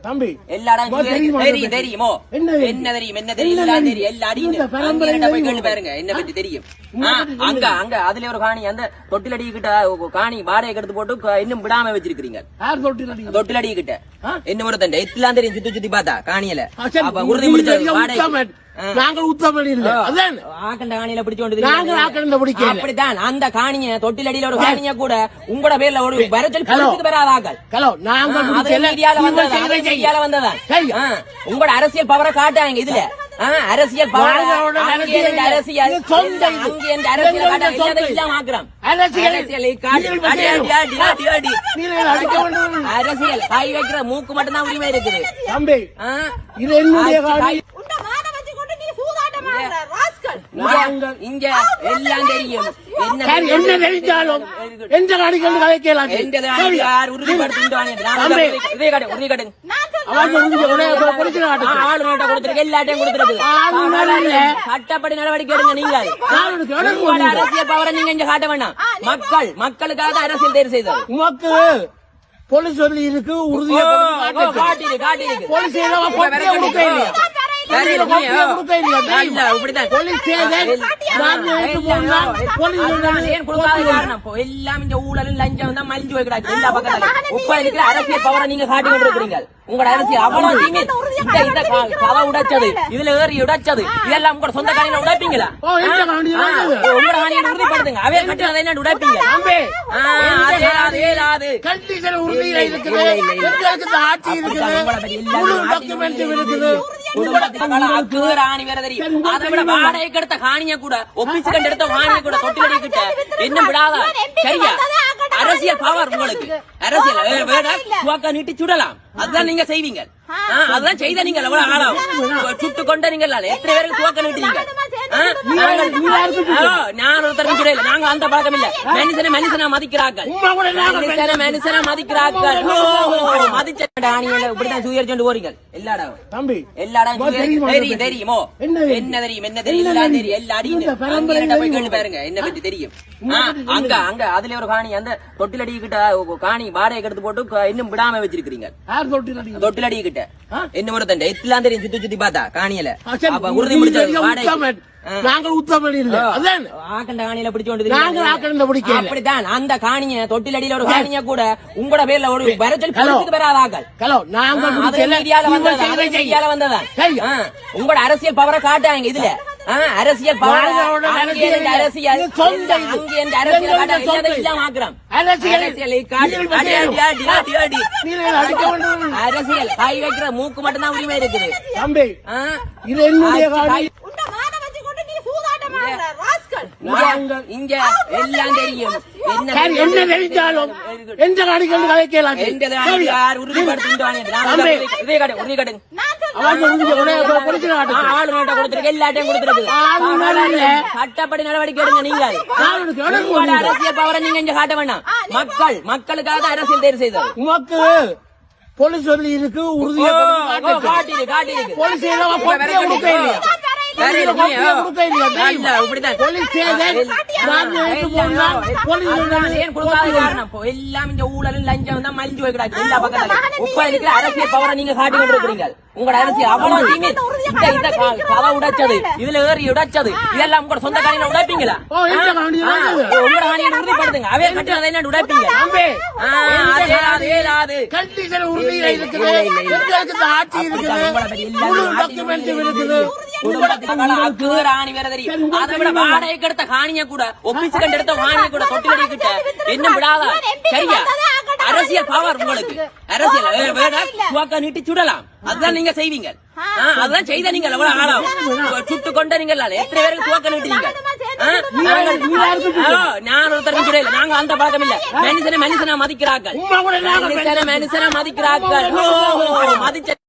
தம்பி தெரியுமா என்ன தெரியும்? என்ன பாருங்க என்ன பத்தி தெரியும்? அங்க அங்க அதுல ஒரு காணி அந்த தொட்டிலடி கிட்ட காணி வாடகை எடுத்து போட்டு இன்னும் விடாம வச்சிருக்கீங்க? தொட்டிலடி கிட்ட? என்ன ஒரு தண்டை எல்லாம் தெரியும் சுத்தி சுத்தி பார்த்தா காணியில. உறுதி முடிச்ச வாடகை. நாங்கள் உத்தமன் இல்ல. அதான். ஆக்கண்ட காணியில பிடிச்சு கொண்டு நாங்கள். ஆக்கண்ட பிடிக்கல. அப்படித்தான். அந்த காணிய தொட்டிலடியில ஒரு காணிய கூட உங்களோட பேர்ல ஒரு வரச்சல் ஹலோ. பொறுத்துக்கு பெறாதாக்கள். ஹலோ நாங்கள் இவன் வந்தது? உங்களோட அரசியல் பவரை காட்டாங்க இதுல. அரசியல் அரசியல் அரசியல் கை வைக்கிற மூக்கு மட்டும்தான் உரிமை இருக்குது. இது என்னுடைய இங்க- எல்லாம் தெரியும். என்ன தெரிஞ்சாலும் எந்த காணிகள் கதைக்கலாம். சட்டப்படி நடவடிக்கை எடுங்க நீங்கள்? அரசியல் பவரை நீங்க இங்க காட்ட வேண்டாம் மக்கள் மக்களுக்காக அரசியல் தேர்வு செய்தது. உமக்கு போலீஸ் சொல்லி இருக்கு உறுதியை ஓ, கொடுத்து ஓ, காட்டிடு, காட்டிடு. போலீஸ் எல்லாம். இப்போ இந்த ஊழலும் லஞ்சம் தான் மலிஞ்சு போய் கிடக்கு. எல்லா பக்கத்துல. உப்ப இருக்கிற அரசியல் பவரை நீங்க காட்டி கொண்டிருக்கிறீங்க. உங்களோட அரசியல் அவ்வளவு இந்த கதை உடைச்சது. இதுல ஏறி உடைச்சது. இதெல்லாம் உங்களோட சொந்த காணியில உடைப்பீங்களா. உங்களோட காணியை உறுதிப்படுத்துங்க அவே என்ன உடைப்பீங்க? ஆ, அதே கண்டிஷன் உறுதியில ஆட்சி இருக்குது. ராணி வேற தெரியும். அதை விட வாடகைக்கு எடுத்த காணிய கூட ஒபிஸ் கண்டு எடுத்த காணிய கூட விடாத? சரியா? அரசியல் பவர் உங்களுக்கு. அரசியல் துவக்க நீட்டி சுடலாம். அதுதான் நீங்க செய்வீங்க. ஆ, அதுதான் செய்த நீங்கள் எவ்வளவு ஆளாம் சுட்டு கொண்ட நீங்கள் எத்தனை பேருக்கு துவக்க ஆ, நான் ஒருத்தரும் கிடையாது நாங்க அந்த பழக்கம் இல்ல மனுஷனை மனுஷனா மதிக்கிறார்கள் மனுஷனை மனுஷனா மதிக்கிறார்கள் மதிச்ச ஆணியில இப்படிதான் போறீங்க தம்பி தெரியும் தெரியுமோ என்ன தெரியும்? என்ன தெரியும் எல்லாம் தெரியும் எல்லா அடியும் பாருங்க என்ன பத்தி தெரியும் அங்க அங்க அதுல ஒரு காணி அந்த தொட்டிலடி கிட்ட காணி வாடகை எடுத்து போட்டு இன்னும் விடாம வச்சிருக்கீங்க தொட்டில் தொட்டிலடி கிட்ட என்ன ஒரு தண்டை எல்லாம் தெரியும் சுத்தி சுத்தி பார்த்தா காணியில அப்ப உறுதி நீ முடிச்ச வாடகை நாங்கள் உத்தமன் இல்ல. அதான். ஆக்கண்ட காணியில பிடிச்சு கொண்டு நாங்கள். ஆக்கண்ட பிடிக்கல. அப்படித்தான். அந்த காணிய தொட்டிலடியில ஒரு காணிய கூட உங்களோட பேர்ல ஒரு வரச்சல் ஹலோ. பொறுத்துக்கு பெறாதாக்கள். ஹலோ நாங்கள் வந்ததா? உங்களோட அரசியல் பவரை காட்டாங்க இதுல. அரசியல் அரசியல் அரசியல் கை வைக்கிற மூக்கு மட்டும்தான் உரிமை இருக்குது. இது என்னுடைய இங்க எல்லாம் தெரியும். என்ன தெரிஞ்சாலும் எந்த காணிகள் கதைக்கலாம். சட்டப்படி நடவடிக்கை எடுங்க கொடுங்க? அரசியல் பவரை நீங்க இங்க காட்ட வேண்டாம் மக்கள் மக்களுக்காக அரசியல் தேர்வு செய்தது. உமக்கு போலீஸ் சொல்லி இருக்கு ஓ, உறுதியை ஓ, காட்டிடு காட்டிடு போலீஸ் எல்லாம் நீங்க. இப்போ இந்த ஊழலும் லஞ்சம் தான் மலிஞ்சு போய் கிடக்கு. எல்லா பக்கத்துல. உப்ப இருக்கிற அரசியல் பவரை நீங்க காட்டி கொண்டிருக்கிறீங்க உங்களோட அரசியல் அவ்வளவு தீமை இந்த இந்த கதை உடைச்சது. இதுல ஏறி உடைச்சது. இதெல்லாம் உங்களோட சொந்த காணியில உடைப்பீங்களா. உங்களோட காணியை உறுதிப்படுத்துங்க அவே கட்டினதை என்ன உடைப்பீங்க? தம்பி, ஆ, அதே அதே அது. கண்டிஷன் உறுதியில இல்லை, இருக்குது. இல்லை, இல்லை, இல்லை. எங்களுக்கு இந்த ஆட்சி இருக்குது. குடும்பத்துக்கு ராணி வேற தெரியும். அதை விட வாடகைக்கு எடுத்த காணிய கூட ஒபிஸ் கண்டு எடுத்த காணிய கூட தொட்டிலடி கிட்ட இன்னும் விடாத. சரியா? அரசியல் பவர் உங்களுக்கு. அரசியல் வேற துவக்க நீட்டி சுடலாம். அதுதான் நீங்க செய்வீங்க. அதுதான் செய்த நீங்கள் எவ்வளவு ஆளாம் சுட்டு கொண்ட நீங்கள் எத்தனை பேருக்கு துவக்க நீட்டுவீங்க ஆ, நாங்கள் ஆ, நான் ஒருத்தரும் கிடையாது நாங்க அந்த பழக்கம் இல்ல. மனுஷனை மனுஷனா மதிக்கிறார்கள். மனுஷனை மனுஷனா. மதிச்ச